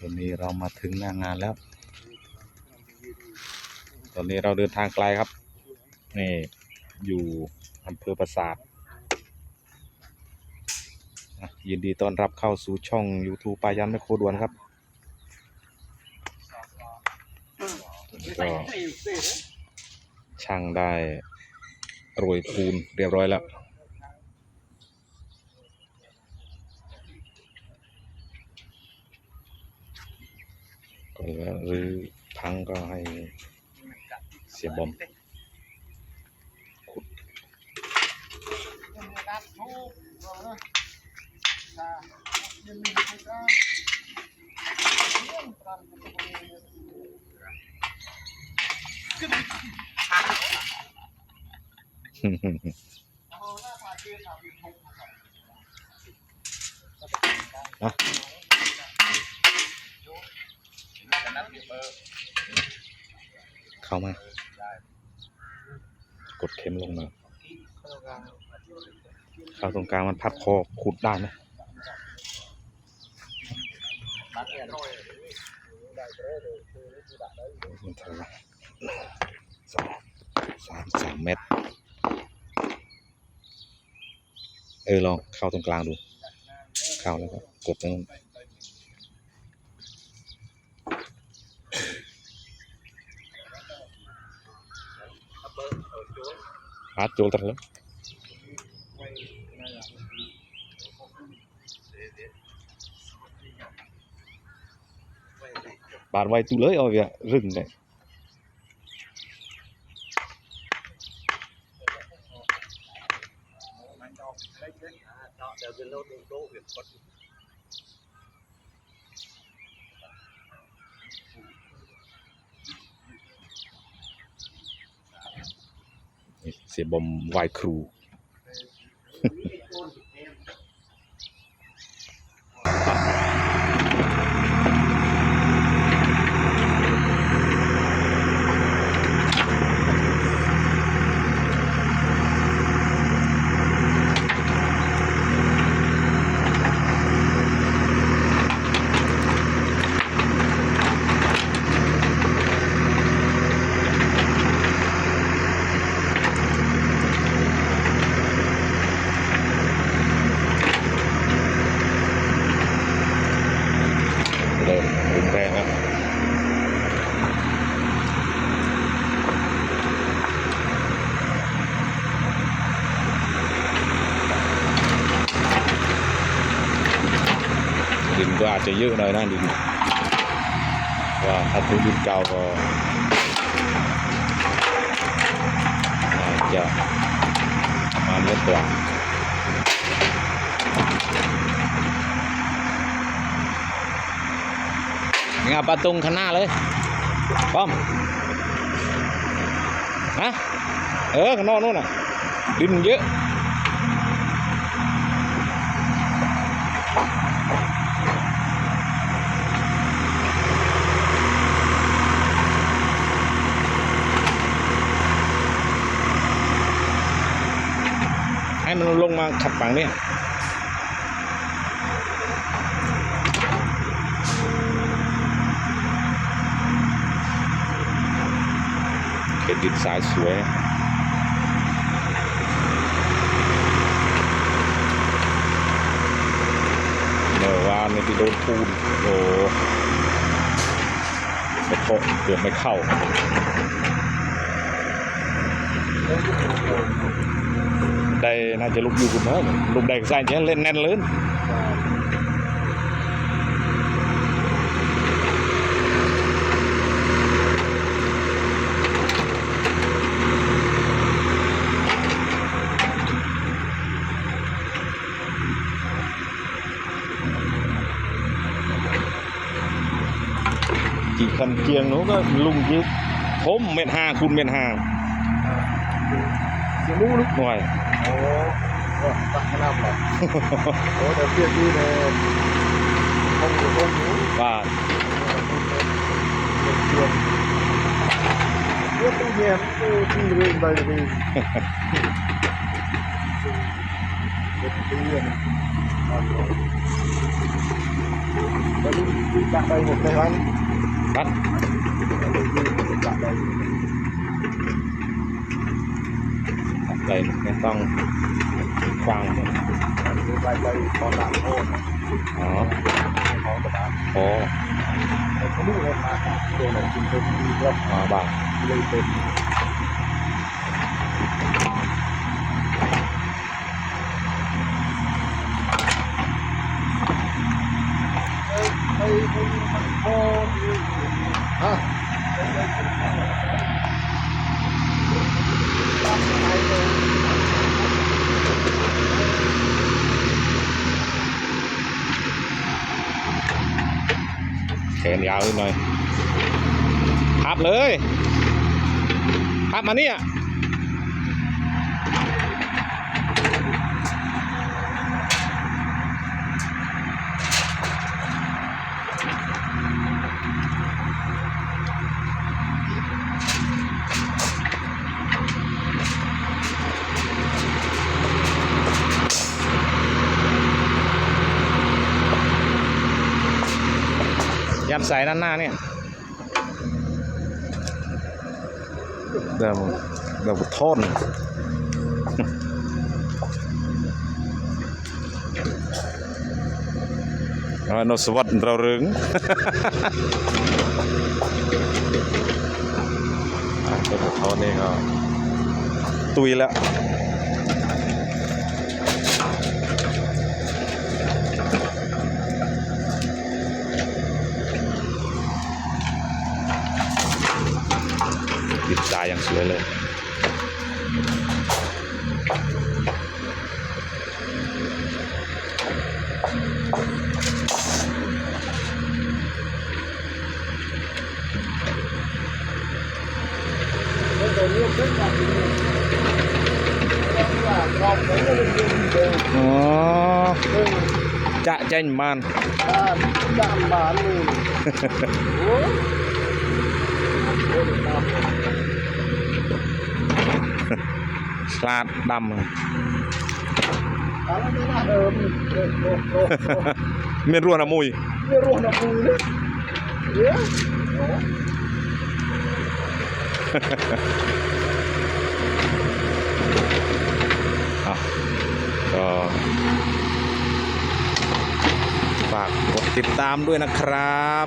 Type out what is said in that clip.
ตอนนี้เรามาถึงหน้างานแล้ว ตอนนี้เราเดินทางไกลครับ นี่อยู่อำเภอปราสาทยินดีต้อนรับเข้าสู่ช่อง YouTube ปายันไม่โครดวนครับก็ช่างได้โรยปูนเรียบร้อยแล้ว ก็แล้วหรือพังก็ให้เสียบอมนะ เข้ามา กดเข็มลงมาเข้าตรงกลางมันพับคอขุดได้ไหมมันเท่าไหร่สองสามสามเมตร เออลองเข้าตรงกลางดู เข้าแล้วก็กดตรงนู้น อาร์ตโจลตันแเสียบอมวายครู bom vài crew เริ่มรุนแรงแล้ว ดินก็อาจจะเยอะหน่อยนะดินว่าถ้าทุดินเก่าก็อาจจะมาเมตรกว่างาประตุงข้างหน้าเลยป้อมฮะเออข้างนอกนู่นน่ะดินเยอะ ลงมาขัดฝั่งเนี่ยเป็นดินทรายสวยเมื่อวานในที่โดนปูนโอ้กระทบเกือบไม่เข้า น่าจะลุกอยู่คุณเนอะลุกได้ก็ใส่เนี้ยเล่นแน่นเลยจีคันเกียงนู้ก็ลุงยิบผมเม็ดห้าคุณเม็ดห้า เสียงลูกลูกหน่วยโอ้ก็ตักขนาด เลยโอ้เดี๋ยวเพียรที่เนี่ยห้องอยู่ห้องอยู่ว่าเพียรเพียรตู้เย็นตู้ที่เรื่องใดดีเด็กตีอะแต่ลูกจักไปหมดเลยวันครับจักไปเลยไม่ต้องฟังไปตอนหลังโทษอ๋อของกระดาษโอ้เขาลูกเลยมาตัวไหนกินเป็นดีก็มาบ้างเลยเป็น แขนยาวนิดหน่อยขับเลยขับมาเนี่ย ยัดใส่ด้านหน้าเนี่ยเดี๋ยวเดี๋ยวโทษเอาโนสวัสดิ์เราเรึงอะตัวโทษนี่ก็ตุยแล้ว ติดตาอย่างสวยเลย แล้วตัวนี้เป็นแบบนี้ว่าเราไม่ได้เรียนเดิม อ๋อ เรื่อง จะเจนมัน บ้านจำบ้าน เลยโอ้ยโอ้ยตามสลาดดำตามไม่น่าเดิมโอ้โหโอ้โหเมียนรัวนะมุยไม่รู้นะมึงเนี่ยเดี๋ยวโอ้อะก็ฝากกดติดตามด้วยนะครับ